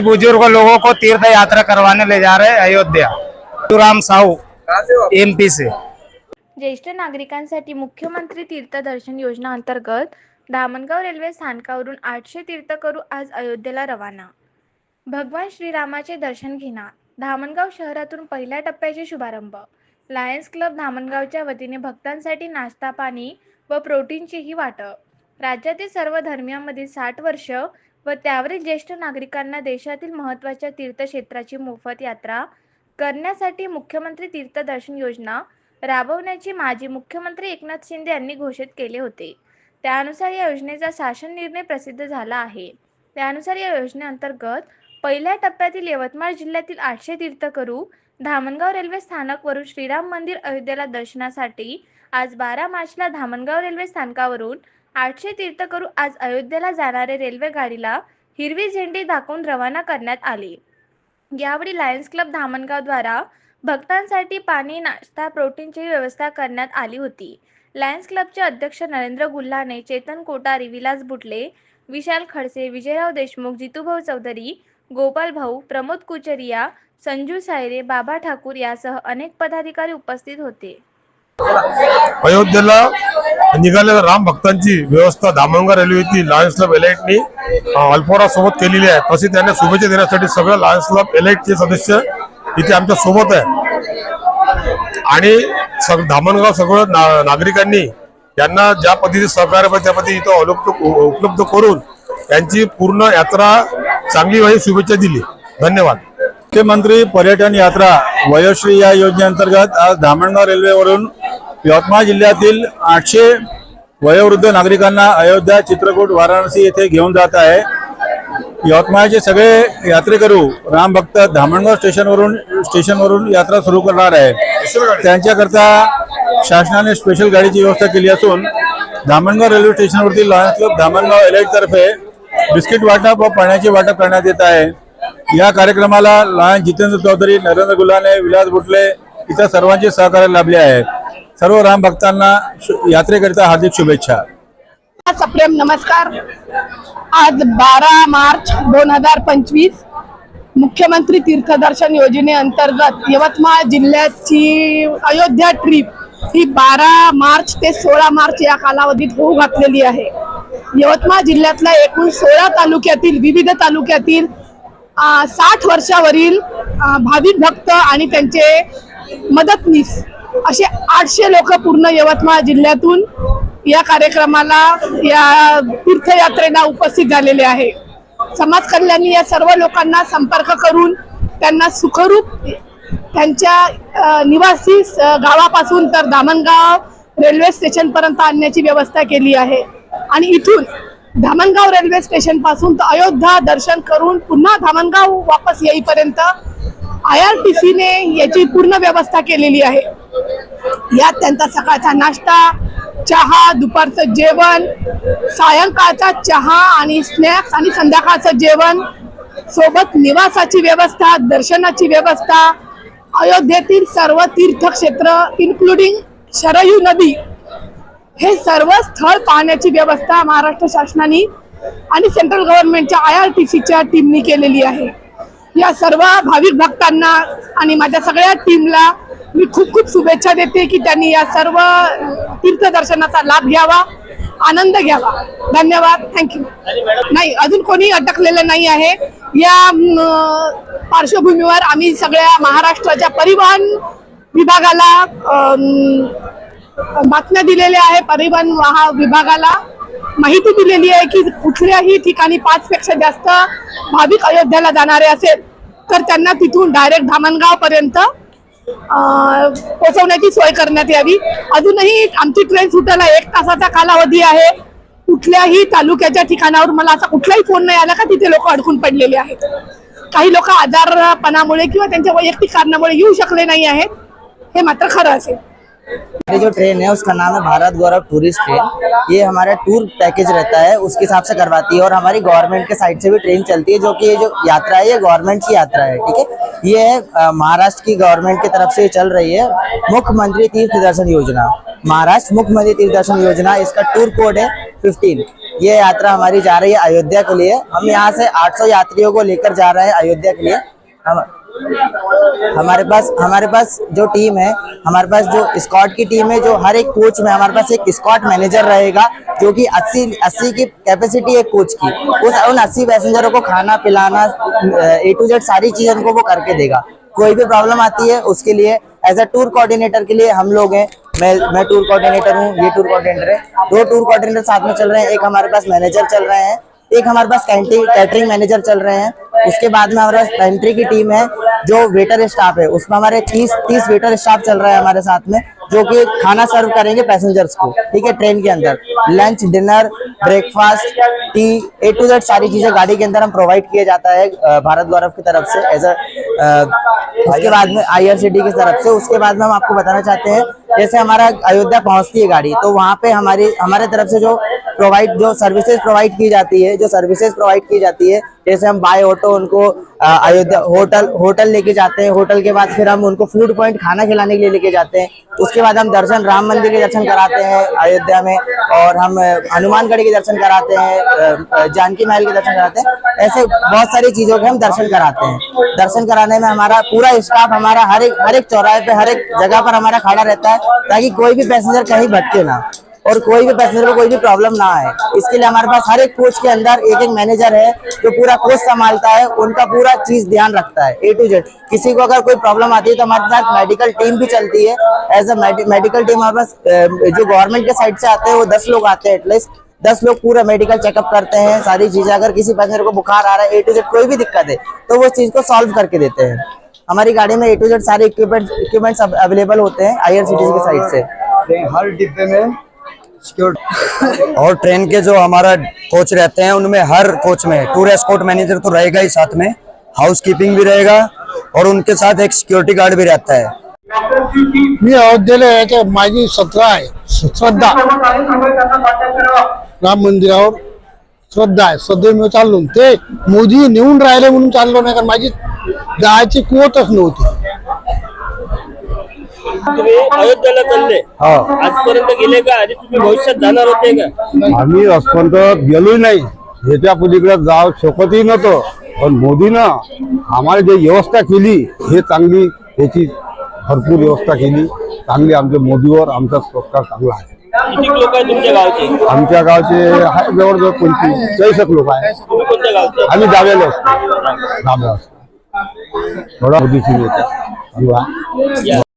बुजुर्ग लोगों को तीर्थ यात्रा करवाने ले जा रहे हैं अयोध्या। राम साहू से हो? एमपी से। ज्येष्ठ नागरिकांसाठी मुख्यमंत्री तीर्थदर्शन योजना अंतर्गत धामणगाव रेल्वे स्थानकावरून आठशे तीर्थकरू आज अयोध्येला रवाना. भगवान श्रीरामाचे दर्शन घेणार. धामणगाव शहरातून पहिल्या टप्प्याचे शुभारंभ. लायन्स क्लब धामणगावच्या वतीने भक्तांसाठी नाश्ता पाणी व प्रोटीनचीही वाटप. राज्यातील सर्व धर्मियांमधील साठ वर्ष व त्यावरील ज्येष्ठ नागरिकांना देशातील महत्त्वाच्या तीर्थक्षेत्राची मोफत यात्रा करण्यासाठी मुख्यमंत्री तीर्थदर्शन योजना राबवण्याचे माजी मुख्यमंत्री एकनाथ शिंदे यांनी घोषित केले होते. त्यानुसार या योजनेचा शासन निर्णय प्रसिद्ध झाला आहे. त्यानुसार या योजनेअंतर्गत पहिल्या टप्प्यातील यवतमाळ जिल्ह्यातील आठशे तीर्थकरू धामणगाव रेल्वे स्थानकवरून श्रीराम मंदिर अयोध्येला दर्शनासाठी आज बारा मार्चला धामणगाव रेल्वे स्थानकावरून आठशे तीर्थकरू आज अयोध्येला जाणारे रेल्वे गाडीला हिरवी झेंडी दाखवून रवाना करण्यात आले. यावेळी लायन्स क्लब धामणगावद्वारा भक्तांसाठी पाणी नाश्ता प्रोटीनची व्यवस्था करण्यात आली होती. लायन्स क्लबचे अध्यक्ष नरेंद्र गुल्हाने चेतन कोटारी विलास बुटले विशाल खडसे विजयराव देशमुख जितूभाऊ चौधरी गोपाल भाऊ प्रमोद कुचरिया संजू सायरे बाबा ठाकूर यासह अनेक पदाधिकारी उपस्थित होते. अयोध्येला निघालेल्या राम भक्तांची व्यवस्था धामणगाव रेल्वेची लायन्स क्लब एलाइटनी अल्पोरा सोबत केलेली आहे. तशी त्यांना शुभेच्छा देण्यासाठी सगळ्या लायन्स क्लब एलाइटचे सदस्य इथे आमच्यासोबत आहे. आणि सग धामणगाव सगळं ना, नागरिकांनी यांना ज्या पद्धतीने सहकार्य पाहिजे त्या पद्धती इथं उपलब्ध उपलब्ध करून त्यांची पूर्ण यात्रा चांगली व्हावी शुभेच्छा दिली. धन्यवाद. मुख्यमंत्री पर्यटन यात्रा वयोश्री या योजनेअंतर्गत आज धामणगाव रेल्वेवरून यवतमाळ जिल्ह्यातील आठशे वयोवृद्ध नागरिकांना अयोध्या चित्रकूट वाराणसी येथे घेऊन जात आहे. यवतमाळचे सगळे यात्रेकरू राम भक्त धामणगाव स्टेशनवरून स्टेशनवरून यात्रा सुरू करणार आहे. त्यांच्याकरता शासनाने स्पेशल गाडीची व्यवस्था केली असून धामणगाव रेल्वे स्टेशनवरती लॉयन्स क्लब धामणगाव एलाईटतर्फे बिस्किट वाटप व पाण्याचे वाटप करण्यात येत आहे. या कार्यक्रमाला लॉयन जितेंद्र चौधरी नरेंद्र गुलाने विलास बुटले इतर सर्वांचे सहकार्य लाभले आहे सर्व राम भक्तांना शु- यात्रेकरिता हार्दिक शुभेच्छा. सप्रेम नमस्कार. आज बारा मार्च दोन हजार पंचवीस मुख्यमंत्री तीर्थदर्शन योजनेअंतर्गत यवतमाळ जिल्ह्याची अयोध्या ट्रिप ही बारा मार्च ते सोळा मार्च या कालावधीत होऊ घातलेली आहे. यवतमाळ जिल्ह्यातल्या एकूण सोळा तालुक्यातील विविध तालुक्यातील साठ वर्षावरील भाविक भक्त आणि त्यांचे मदतनीस असे आठशे लोक पूर्ण यवतमाळ जिल्ह्यातून या कार्यक्रमाला या तीर्थयात्रेला उपस्थित झालेले आहे. समाज कल्याणी या सर्व लोकांना संपर्क करून त्यांना सुखरूप त्यांच्या निवासी स- गावापासून तर धामणगाव रेल्वे स्टेशन पर्यंत आणण्याची व्यवस्था केली आहे. आणि इथून धामणगाव रेल्वे स्टेशनपासून तर अयोध्या दर्शन करून पुन्हा धामणगाव वापस येईपर्यंत आय आर टी सीने याची पूर्ण व्यवस्था केलेली आहे. यात त्यांचा सकाळचा नाश्ता चहा दुपारचं जेवण सायंकाळचा चहा आणि स्नॅक्स आणि संध्याकाळचं जेवण सोबत निवासाची व्यवस्था दर्शनाची व्यवस्था अयोध्येतील सर्व तीर्थक्षेत्र इन्क्लुडिंग शरयू नदी. हे सर्व स्थळ पाहण्याची व्यवस्था महाराष्ट्र शासनाने आणि सेंट्रल गव्हर्नमेंटच्या आय आर टी सीच्या टीमनी केलेली आहे. या सर्व भाविक भक्तांना आणि माझ्या सगळ्या टीमला मी खूप खूप शुभेच्छा देते की त्यांनी या सर्व तीर्थदर्शनाचा लाभ घ्यावा आनंद घ्यावा. धन्यवाद. थँक्यू नाही अजून कोणी अटकलेलं नाही आहे. या पार्श्वभूमीवर आम्ही सगळ्या महाराष्ट्राच्या परिवहन विभागाला बातम्या दिलेल्या आहे परिवहन महा विभागाला माहिती दिलेली आहे की कुठल्याही ठिकाणी पाच पेक्षा जास्त भाविक अयोध्याला जाणारे असेल तर त्यांना तिथून डायरेक्ट धामणगाव पर्यंत पोहोचवण्याची सोय करण्यात यावी. अजूनही आमची ट्रेन सुटायला एक तासाचा कालावधी आहे. कुठल्याही तालुक्याच्या ठिकाणावर मला असा कुठलाही फोन नाही आला का तिथे लोक अडकून पडलेले आहेत. काही लोक आजारपणामुळे किंवा त्यांच्या वैयक्तिक कारणामुळे येऊ शकले नाही आहेत. हे मात्र खरं असेल. ये जो ट्रेन है, उसका नाम है भारत गौरव टूरिस्ट ट्रेन ये हमारा टूर पैकेज रहता है, उसके हिसाब से करवाती है और हमारी गवर्नमेंट के साइड से भी ट्रेन चलती है, जो कि ये जो यात्रा है, ये गवर्नमेंट की यात्रा है, ठीक है? ये है महाराष्ट्र की गवर्नमेंट की तरफ़ से चल रही है मुख्यमंत्री तीर्थ दर्शन योजना। महाराष्ट्र मुख्यमंत्री तीर्थ दर्शन योजना, इसका टूर कोड है फिफ्टीन ये यात्रा हमारी जा रही है अयोध्या के लिए। हम यहाँ से 800 यात्रियों को लेकर जा रहे हैं अयोध्या के लिए। हम हमारे पास हमारे पास जो टीम है, हमारे पास जो स्कॉट की टीम है, जो हर एक कोच में, हमारे पास एक स्कॉट मैनेजर रहेगा, जो कि 80 80 की कैपेसिटी है कोच की। उस, उन 80 पैसेंजरों को खाना, पिलाना, ए टू जेड सारी चीज़ें उनको वो करके देगा। कोई भी प्रॉब्लम आती है, उसके लिए एज अ टूर कोऑर्डिनेटर के लिए हम लोग हैं। मैं मैं टूर कोऑर्डिनेटर हूँ, ये टूर कोऑर्डिनेटर है। दो टूर कोऑर्डिनेटर साथ में चल रहे हैं, एक हमारे पास मैनेजर चल रहे हैं, एक हमारे पास कैंटीन कैटरिंग मैनेजर चल रहे हैं। उसके बाद में हमारे पेंट्री की टीम है, जो वेटर स्टाफ है। उसमें हमारे तीस तीस वेटर स्टाफ चल रहा है हमारे साथ में, जो कि खाना सर्व करेंगे पैसेंजर्स को, ठीक है ट्रेन के अंदर। Lunch dinner breakfast tea A to Z सारी चीज़ें गाड़ी के अंदर हम प्रोवाइड किया जाता है भारत गौरव की तरफ़ से एज अ, उसके बाद में आईआरसीटी की तरफ़ से। उसके बाद में हम आपको बताना चाहते हैं, जैसे हमारा अयोध्या पहुँचती है गाड़ी तो वहाँ पे हमारी, हमारे तरफ़ से जो प्रोवाइड जो सर्विसेज़ प्रोवाइड की जाती है, जो सर्विसेज़ प्रोवाइड की जाती है, जैसे हम बाय ऑटो उनको अयोध्या होटल होटल लेके जाते हैं होटल के बाद फिर हम उनको फ़ूड पॉइंट खाना खिलाने के लिए लेके जाते हैं, उसके बाद हम दर्शन, राम मंदिर के दर्शन कराते हैं अयोध्या में, और हम हनुमानगढ़ी के दर्शन कराते हैं जानकी महल के दर्शन कराते हैं, ऐसे बहुत सारी चीज़ों के हम दर्शन कराते हैं। दर्शन कराने में हमारा पूरा स्टाफ हमारा हर एक हर एक चौराहे पे, हर एक जगह पर हमारा खड़ा रहता है, ताकि कोई भी पैसेंजर कहीं भटके ना। और कोई भी पैसेंजर को कोई भी प्रॉब्लम ना आए। इसके लिए हमारे पास हर एक कोच के अंदर एक एक मैनेजर है जो पूरा कोच संभालता है, उनका पूरा चीज़ ध्यान रखता है ए टू जेड किसी को अगर कोई प्रॉब्लम आती है तो हमारे साथ मेडिकल टीम भी चलती है। एज अ मेडिकल टीम हमारे पास जो गवर्नमेंट के साइड से आते हैं, वो दस लोग आते हैं एटलीस्ट दस लोग पूरा मेडिकल चेकअप करते हैं, सारी चीज़ें। अगर किसी पैसेंजर को बुखार आ रहा है ए टू जेड कोई भी दिक्कत है तो वो चीज़ को सॉल्व करके देते हैं। हमारी गाड़ी में ए टू जेड सारे इक्विपमेंट इक्विपमेंट्स अवेलेबल होते हैं आईआरसीटीसी की साइड से। हर डिब्बे में और ट्रेन के जो हमारा कोच रहते हैं उनमें हर कोच में टूर एस्कॉर्ट मैनेजर तो रहेगा ही साथ में हाउस कीपिंग भी रहेगा और उनके साथ एक सिक्योरिटी गार्ड भी रहता है। मी अयोध्येला याच्या माझी सतरा आहे श्रद्धा राम मंदिरावर श्रद्धा आहे सध्या मी चाललो ते मोदी नेऊन राहिले म्हणून चाललो नाही कारण माझी जायची कुवतच नव्हती तुम्ही अयोध्येला चालले. आजपर्यंत गेले का? आधी तुम्ही भविष्यात जाणार होते का? आम्ही आजपर्यंत गेलोही नाही. ह्याच्या पलीकडे जाऊ शकतही नव्हतो. पण मोदीनं आम्हाला जे व्यवस्था केली हे चांगली याची भरपूर व्यवस्था केली. चांगली आमच्या मोदीवर आमचा संस्कार चांगला आहे. किती लोक आहे तुमच्या गावचे? आमच्या गावचे आहे जवळजवळ पंचवीस चाळीसक लोक आहे तुम्ही कोणत्या गावचे? आम्ही दाब्याला असतो. दाब्या असतो. थोडा मोदीची